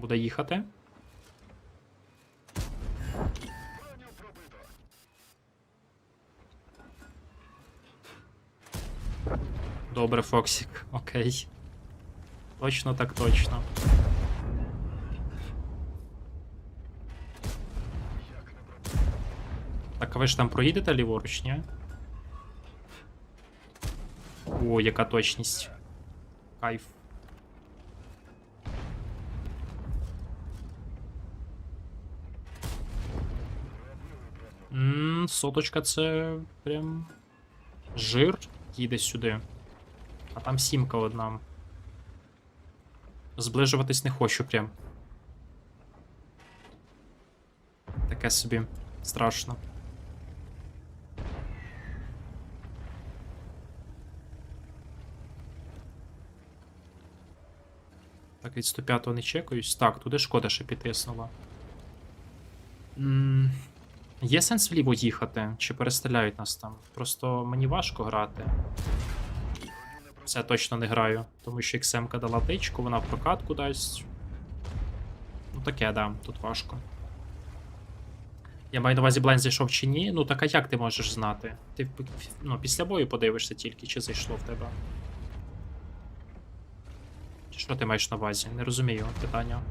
Буде їхати. Добре, Фоксік, окей. Точно так точно. Так, а ви ж там проїдете ліворуч, ні? О, яка точність. Кайф. Соточка це прям жир їде сюди. А там сімка одна. Зближуватись не хочу прям. Таке собі страшно. Так, від 105 не чекаюсь. Так, туди шкода ще підтиснула. Є сенс вліво їхати? Чи перестріляють нас там? Просто мені важко грати. Це точно не граю, тому що XM дала тичку, вона в прокатку дасть. Ну таке, да, тут важко. Я маю на увазі блайн зайшов чи ні. Ну так а як ти можеш знати? Ти ну, після бою подивишся тільки, чи зайшло в тебе. Чи що ти маєш на увазі? Не розумію питання.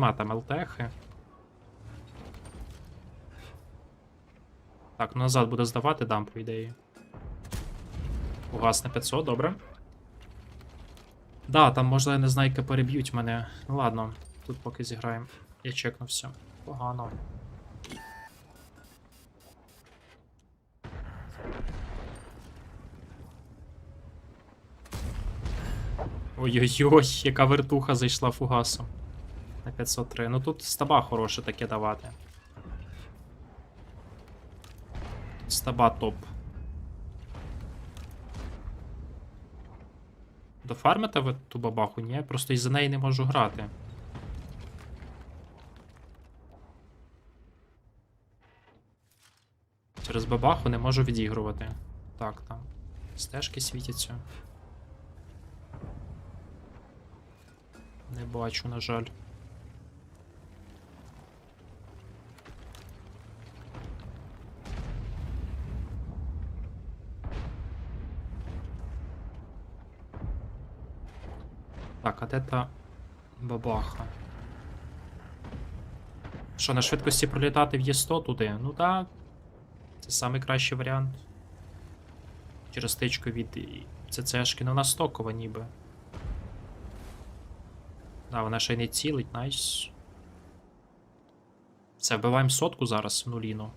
Нема там ЛТХи. Так, ну назад буде здавати, дам, по ідеї. Угасне 500, добре. Да, там можна, не знаю, яке переб'ють мене. Ну ладно, тут поки зіграємо. Я чекнувся. Погано. Ой-ой-ой, яка вертуха зайшла фугасом. На 503. Ну тут стаба хороше таке давати. Стаба топ. Дофармите ви ту бабаху? Ні, просто із-за неї не можу грати. Через бабаху не можу відігрувати. Так, там. Стежки світяться. Не бачу, на жаль. Так, а де та бабаха? Що, на швидкості пролітати в Є100 туди? Ну так. Це найкращий варіант. Через тичку від ЦЦшки, ну вона стокова ніби. Да, вона ще й не цілить, найс. Все, вбиваємо сотку зараз в нуліну.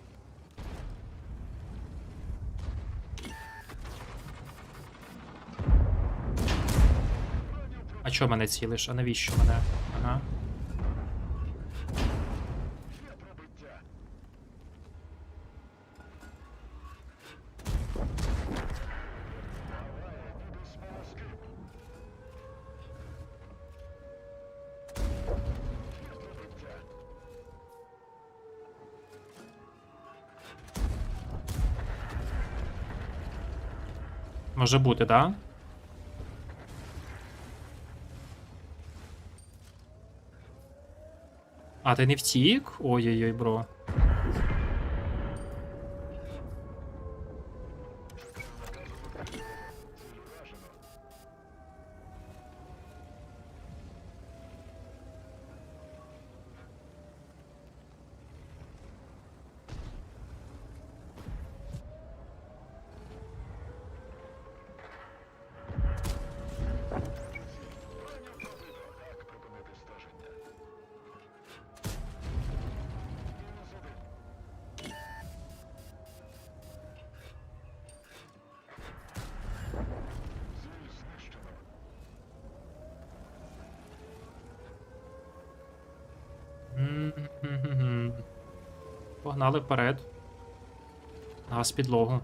А чо мене цілиш? А навіщо мене? Ага. Може бути, да? А, ти не втік? Ой-ой-ой, бро. Погнали вперед. Газ підлогу.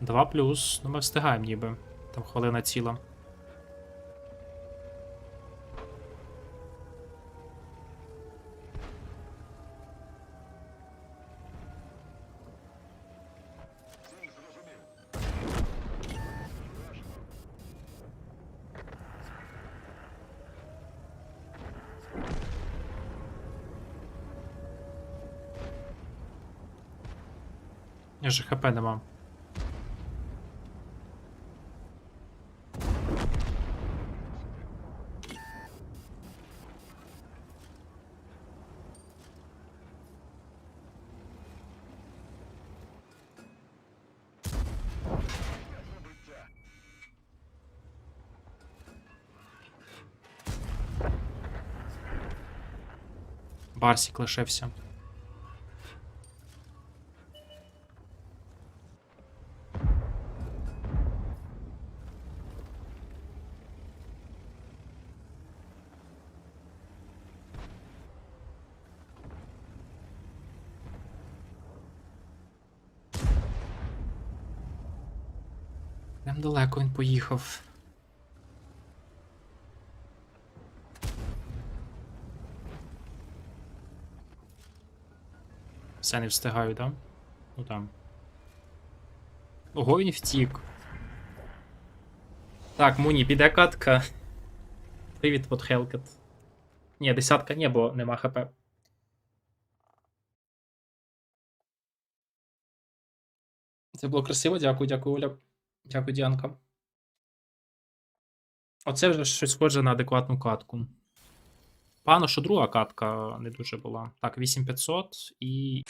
2 плюс. Ну ми встигаємо ніби. Там хвилина ціла. Я же хп нема. Барсік лишився. Далеко він поїхав. Все не встигаю, да? Ну там. Ого, він втік. Так, Муні, піде катка. Привіт, от Хелкет. Ні, десятка ні, бо нема хп. Це було красиво, дякую, дякую, Оля. Дякую, Діанка. Оце вже щось схоже на адекватну катку. Пано, що друга катка не дуже була. Так, 8500 і.